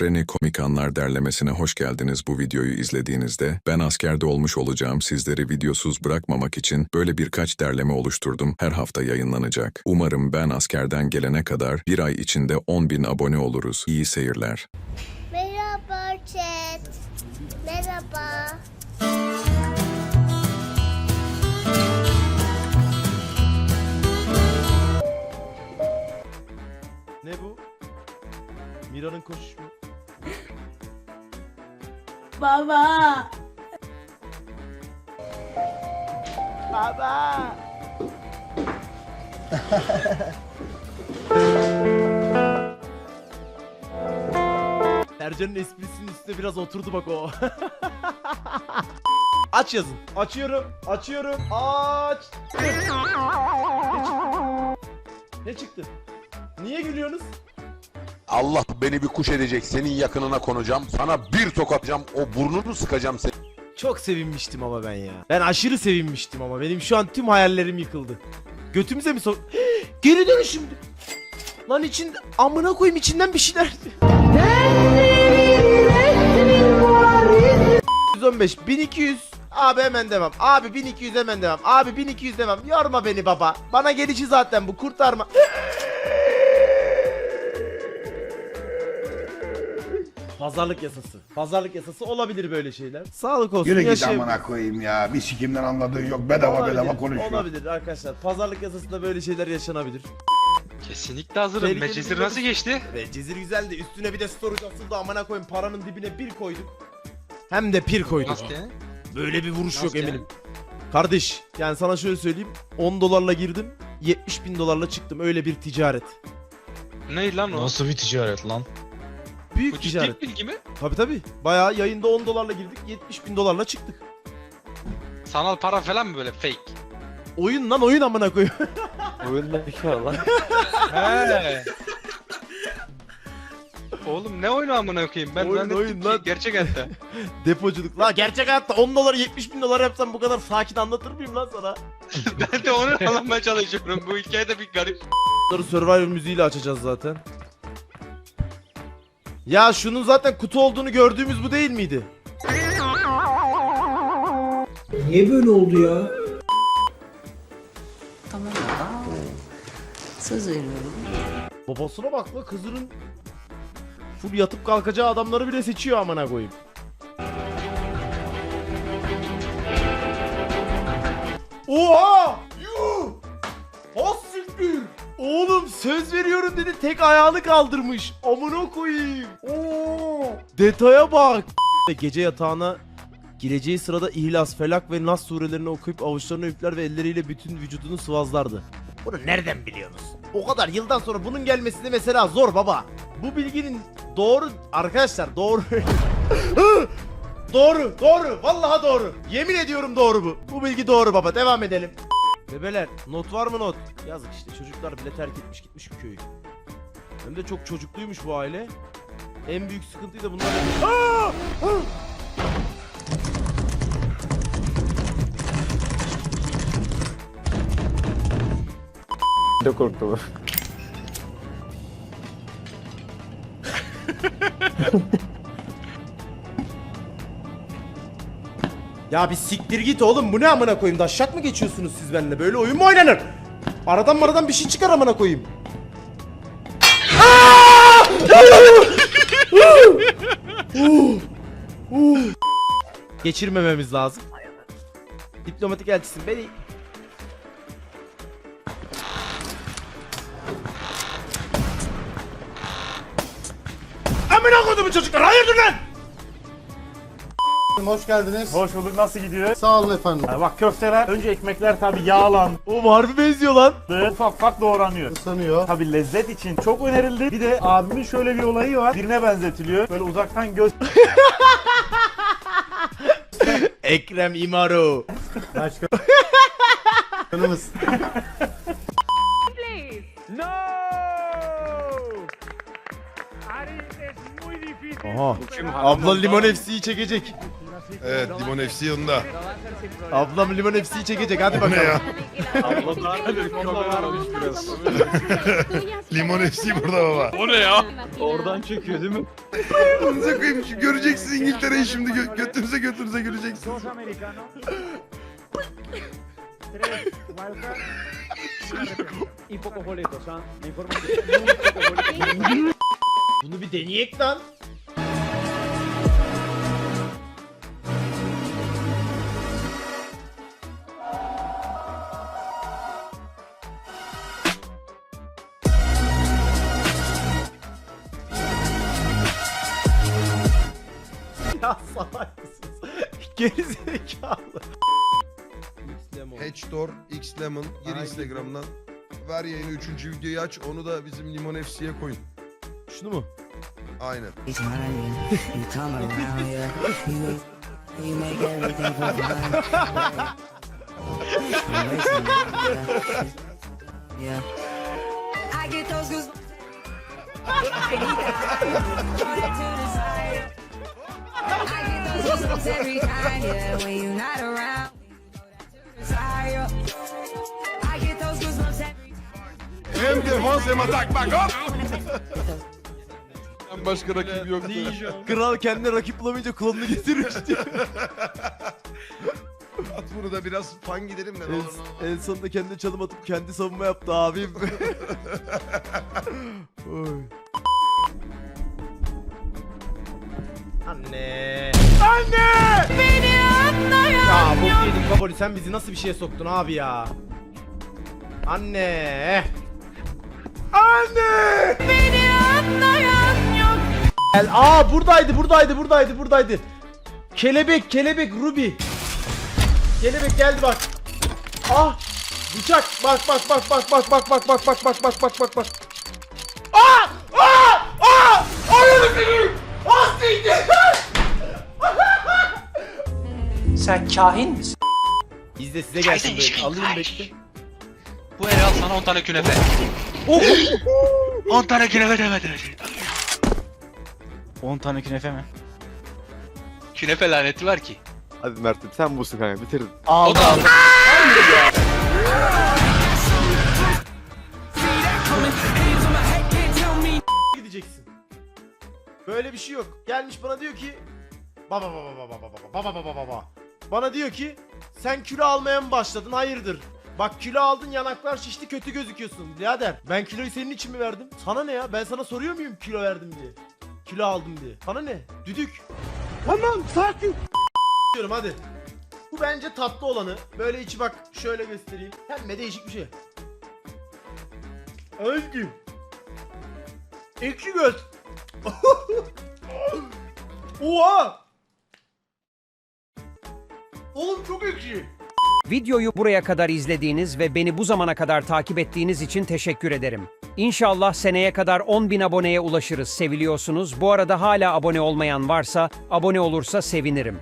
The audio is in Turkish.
Rene Komik Anlar derlemesine hoş geldiniz. Bu videoyu izlediğinizde ben askerde olmuş olacağım. Sizleri videosuz bırakmamak için böyle birkaç derleme oluşturdum. Her hafta yayınlanacak. Umarım ben askerden gelene kadar bir ay içinde 10.000 abone oluruz. İyi seyirler. Merhaba chat. Merhaba. Ne bu? Mira'nın koşuş mu? Baba. Baba! Ercan'ın esprisinin üstüne biraz oturdu bak o. Aç yazın. Açıyorum. Açıyorum. Aç. Ne çıktı? Ne çıktı? Niye gülüyorsunuz? Allah beni bir kuş edecek. Senin yakınına konacağım. Sana bir tokatacağım. O burnunu sıkacağım seni. Çok sevinmiştim ama ben ya. Ben aşırı sevinmiştim ama benim şu an tüm hayallerim yıkıldı. Götümüze mi sok... Geri dönüşümdü. Lan için amına koyayım içinden bir şeyler. 115 1200 Abi hemen devam. Abi 1200 hemen devam. Abi 1200 devam. Yorma beni baba. Bana gelişi zaten bu kurtarma. Pazarlık yasası. Pazarlık yasası olabilir böyle şeyler. Sağlık olsun. Yürü git yaşayın. amına koyayım ya. Bir sikimden anladığın yok. Bedava bedava konuşuyor. Olabilir arkadaşlar. Pazarlık yasasında böyle şeyler yaşanabilir. Kesinlikle hazırım. Tehlikeli Manchester bir- nasıl geçti? Ve cezir güzeldi. Üstüne bir de storage asıldı. Amına koyayım paranın dibine bir koyduk. Hem de pir koyduk. Nasıl yani? Böyle bir vuruş yok Nasıl yani? eminim. Kardeş yani sana şöyle söyleyeyim. 10 dolarla girdim. 70 bin dolarla çıktım. Öyle bir ticaret. Ne lan o? Nasıl bir ticaret lan? Büyük Bu ciddi ticaret. bilgi mi? Tabi tabi. Bayağı yayında 10 dolarla girdik. 70 bin dolarla çıktık. Sanal para falan mı böyle fake? Oyun lan oyun amına koyayım. He. Oğlum ne oyunu amına koyayım ben Oyun, zannettim oyun ki lan. gerçek hayatta. Depoculuk. La gerçek hayatta 10 dolar 70 bin dolar yapsam bu kadar sakin anlatır mıyım lan sana? ben de onu anlamaya çalışıyorum. Bu hikayede bir garip. Bunları Survivor müziğiyle açacağız zaten. Ya şunun zaten kutu olduğunu gördüğümüz bu değil miydi? Niye böyle oldu ya? Tamam baba. Söz veriyorum. Babasına bak la kızının full yatıp kalkacağı adamları bile seçiyor amına koyayım. Oha! Oğlum söz veriyorum dedi tek ayağını kaldırmış. Amına koyayım. Oo! Detaya bak. Gece yatağına gireceği sırada İhlas, Felak ve Nas surelerini okuyup avuçlarını üfler ve elleriyle bütün vücudunu sıvazlardı. Bunu nereden biliyorsunuz? O kadar yıldan sonra bunun gelmesi de mesela zor baba. Bu bilginin doğru arkadaşlar doğru. doğru, doğru. Vallahi doğru. Yemin ediyorum doğru bu. Bu bilgi doğru baba. Devam edelim. Bebeler, not var mı not? Yazık işte çocuklar bile terk etmiş gitmiş köyü. Hem de çok çocukluymuş bu aile. En büyük sıkıntıyı da bunlar... Aa! Aa! Ya bir siktir git oğlum bu ne amına koyayım daşşak mı geçiyorsunuz siz benimle böyle oyun mu oynanır? Aradan maradan bir şey çıkar amına koyayım. Aa! Geçirmememiz lazım. Diplomatik elçisin beni. Amına koyduğum çocuklar hayırdır lan? Hoş geldiniz. Hoş bulduk nasıl gidiyor? Sağ olun efendim. Bak köfteler önce ekmekler tabi yağlandı. Oğlum harbi benziyor lan. Ufak ufak doğranıyor. Isınıyor. Tabi lezzet için çok önerildi. Bir de abimin şöyle bir olayı var. Birine benzetiliyor. Böyle uzaktan göz Ekrem İmaro. Başka. Canımız. Aha. Abla limon FC'yi çekecek. Evet Limon FC yanında. Ablam limon hepsiyi çekecek hadi ne ya? bakalım. Limon FC burada baba. O ne ya? Oradan çekiyor değil mi? Önünüze koyayım şu göreceksiniz İngiltere'yi şimdi gö- götünüze götünüze göreceksiniz. Bunu bir deneyek lan. Ya salak mısınız? Gerizekalı. Hatchtor X Lemon gir Instagram'dan. Ver yayını 3. videoyu aç onu da bizim Limon FC'ye koyun. Şunu mu? Aynen. Yeah. I get those goosebumps. I get those goosebumps every time, yeah. When you're not around, I get those goosebumps every Hem defans hem atak bak hop. Ben başka rakip yoktu. Kral kendine rakip bulamayınca klonunu getirmiş diyor. At bunu da biraz fan gidelim olur ne en, en sonunda kendine çalım atıp kendi savunma yaptı abim. Oy. Anne. Anne! Baboli sen bizi nasıl bir şeye soktun abi ya? Anne. Anne! Beni anlayan yok. Gel. Aa buradaydı buradaydı buradaydı buradaydı. Kelebek kelebek Ruby. Kelebek geldi bak. Ah! Bıçak. Bak bak bak bak bak bak bak bak bak bak bak bak bak bak. Ah! Ah! Ah! Ananı seni! Ah siktir! Sen kahin misin? İzle size gelsin Haydi, böyle. işin, Alayım haydi. bekle. Bu el al sana 10 tane künefe. 10 tane künefe demedi. 10 tane künefe mi? Künefe laneti var ki. Hadi Mert'im sen busun kanka bitirdin. O da aldı. gideceksin. Böyle bir şey yok. Gelmiş bana diyor ki baba baba baba baba baba baba baba baba. Bana diyor ki sen kilo almaya mı başladın? Hayırdır? Bak kilo aldın yanaklar şişti kötü gözüküyorsun birader. Ben kiloyu senin için mi verdim? Sana ne ya? Ben sana soruyor muyum kilo verdim diye? Kilo aldım diye. Sana ne? Düdük. Tamam sakin. diyorum hadi. Bu bence tatlı olanı. Böyle içi bak şöyle göstereyim. Hem değişik bir şey. Öldüm. Ekşi göz. Oha! Oğlum çok ekşi. Videoyu buraya kadar izlediğiniz ve beni bu zamana kadar takip ettiğiniz için teşekkür ederim. İnşallah seneye kadar 10.000 aboneye ulaşırız. Seviliyorsunuz. Bu arada hala abone olmayan varsa abone olursa sevinirim.